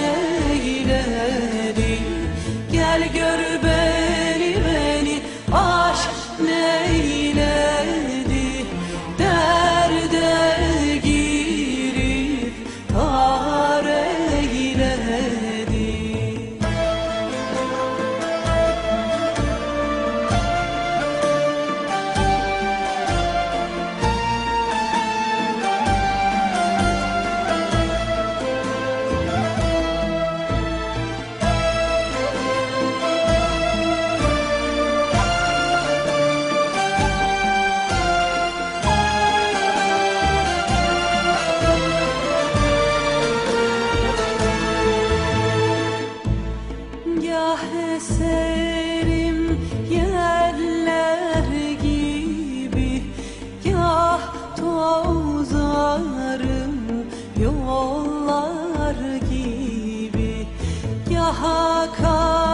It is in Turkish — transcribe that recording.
neyledin Gel gör beni beni aşk neyledi? Derde girip tare eyledin yollar gibi Yah akarım